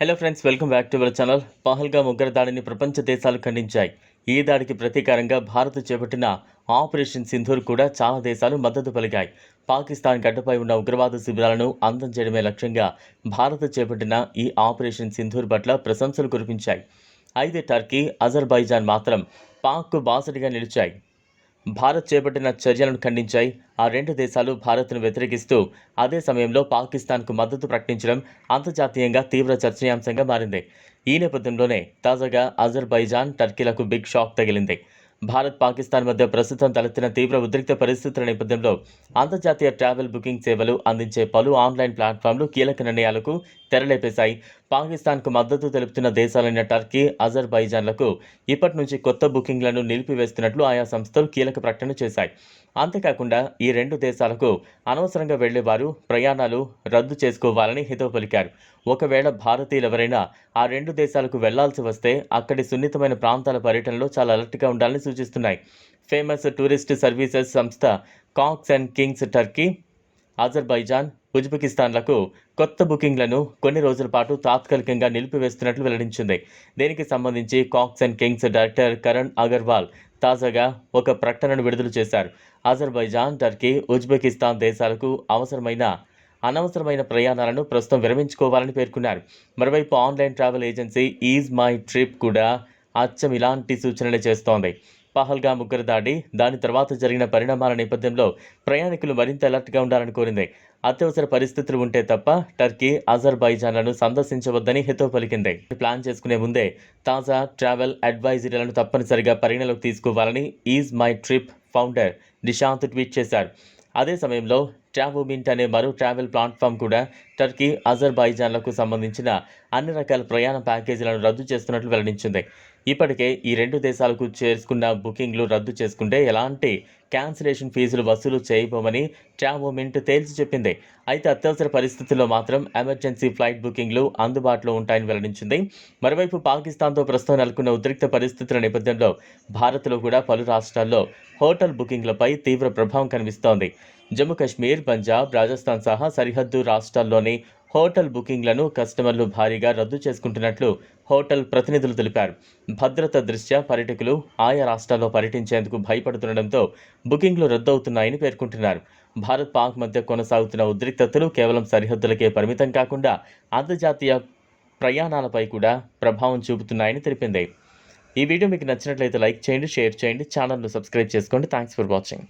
Hello friends welcome back to our channel Pahalgam ఉగ్ర దాడిని ప్రపంచ దేశాలు ఖండించాయి. ఈ దాడికి ప్రతీకారంగా భారత్ చేపట్టిన ఆపరేషన్ సింధూర్ కూడా చాలా దేశాలు మద్దతు పలికాయి. పాకిస్తాన్ గడ్డపై ఉన్న ఉగ్రవాద శిబిరాలను అందం చేయడమే లక్ష్యంగా భారత్ చేపట్టిన ఈ ఆపరేషన్ సింధూర్ పట్ల ప్రశంసలు కురిపించాయి. అయితే టర్కీ అజర్బైజాన్ మాత్రం పాక్కు బాసటిగా నిలిచాయి. భారత్ చేపట్టిన చర్యలను ఖండించాయి. ఆ రెండు దేశాలు భారత్ను వ్యతిరేకిస్తూ అదే సమయంలో పాకిస్తాన్కు మద్దతు ప్రకటించడం అంతర్జాతీయంగా తీవ్ర చర్చనీయాంశంగా మారింది. ఈ నేపథ్యంలోనే తాజాగా అజర్బైజాన్ టర్కీలకు బిగ్ షాక్ తగిలింది. భారత్ పాకిస్తాన్ మధ్య ప్రస్తుతం తలెత్తిన తీవ్ర ఉద్రిక్త పరిస్థితుల నేపథ్యంలో అంతర్జాతీయ ట్రావెల్ బుకింగ్ సేవలు అందించే పలు ఆన్లైన్ ప్లాట్ఫామ్లు కీలక నిర్ణయాలకు తెరలేపేశాయి. పాకిస్తాన్కు మద్దతు తెలుపుతున్న దేశాలైన టర్కీ అజర్బైజాన్లకు ఇప్పటి నుంచి కొత్త బుకింగ్లను నిలిపివేస్తున్నట్లు ఆయా సంస్థలు కీలక ప్రకటన చేశాయి. అంతేకాకుండా ఈ రెండు దేశాలకు అనవసరంగా వెళ్ళేవారు ప్రయాణాలు రద్దు చేసుకోవాలని హితవు పలికారు. ఒకవేళ భారతీయులు ఎవరైనా ఆ రెండు దేశాలకు వెళ్ళాల్సి వస్తే అక్కడి సున్నితమైన ప్రాంతాల పర్యటనలో చాలా అలర్ట్గా ఉండాలని సూచిస్తున్నాయి. ఫేమస్ టూరిస్ట్ సర్వీసెస్ సంస్థ Cox and Kings Turkey Azerbaijan ఉజ్బెకిస్తాన్లకు కొత్త బుకింగ్లను కొన్ని రోజుల పాటు తాత్కాలికంగా నిలిపివేస్తున్నట్లు వెల్లడించింది. దీనికి సంబంధించి Cox and Kings director Karan Agarwal తాజాగా ఒక ప్రకటనను విడుదల చేశారు. అజర్బైజాన్ టర్కీ ఉజ్బెకిస్తాన్ దేశాలకు అవసరమైన అనవసరమైన ప్రయాణాలను ప్రస్తుతం విరమించుకోవాలని పేర్కొన్నారు. మరోవైపు online travel agency Ease My Trip కూడా అచ్చం ఇలాంటి సూచనలు చేస్తోంది. పహల్గా ముగ్గురు దాడి దాని తర్వాత జరిగిన పరిణామాల నేపథ్యంలో ప్రయాణికులు మరింత అలర్ట్గా ఉండాలని కోరింది. అత్యవసర పరిస్థితులు ఉంటే తప్ప టర్కీ అజర్బైజాన్లను సందర్శించవద్దని హితవు పలికింది. ప్లాన్ చేసుకునే ముందే తాజా ట్రావెల్ అడ్వైజరీలను తప్పనిసరిగా పరిగణలోకి తీసుకోవాలని Ease My Trip founder Nishant tweet చేశారు. అదే సమయంలో ట్రావోమింట్ అనే మరో ట్రావెల్ ప్లాట్ఫామ్ కూడా టర్కీ అజర్బైజాన్లకు సంబంధించిన అన్ని రకాల ప్రయాణ ప్యాకేజీలను రద్దు చేస్తున్నట్లు వెల్లడించింది. ఇప్పటికే ఈ రెండు దేశాలకు చేసుకున్న బుకింగ్లు రద్దు చేసుకుంటే ఎలాంటి క్యాన్సిలేషన్ ఫీజులు వసూలు చేయబోమని ట్రావోమింట్ తేల్చి చెప్పింది. అయితే అత్యవసర పరిస్థితుల్లో మాత్రం ఎమర్జెన్సీ ఫ్లైట్ బుకింగ్లు అందుబాటులో ఉంటాయని వెల్లడించింది. మరోవైపు పాకిస్తాన్తో ప్రస్తుతం నెలకొన్న ఉద్రిక్త పరిస్థితుల నేపథ్యంలో భారత్లో కూడా పలు రాష్ట్రాల్లో హోటల్ బుకింగ్లపై తీవ్ర ప్రభావం కనిపిస్తోంది. జమ్మూ కాశ్మీర్ పంజాబ్ రాజస్థాన్ సహా సరిహద్దు రాష్ట్రాల్లోని హోటల్ బుకింగ్లను కస్టమర్లు భారీగా రద్దు చేసుకుంటున్నట్లు హోటల్ ప్రతినిధులు తెలిపారు. భద్రత దృష్ట్యా పర్యటకులు ఆయా రాష్ట్రాల్లో పర్యటించేందుకు భయపడుతుండటంతో బుకింగ్లు రద్దవుతున్నాయని పేర్కొంటున్నారు. భారత్ పాక్ మధ్య కొనసాగుతున్న ఉద్రిక్తతలు కేవలం సరిహద్దులకే పరిమితం కాకుండా అంతర్జాతీయ ప్రయాణాలపై కూడా ప్రభావం చూపుతున్నాయని తెలిపింది. ఈ వీడియో మీకు నచ్చినట్లయితే లైక్ చేయండి షేర్ చేయండి ఛానల్ను సబ్స్క్రైబ్ చేసుకోండి. Thanks for watching.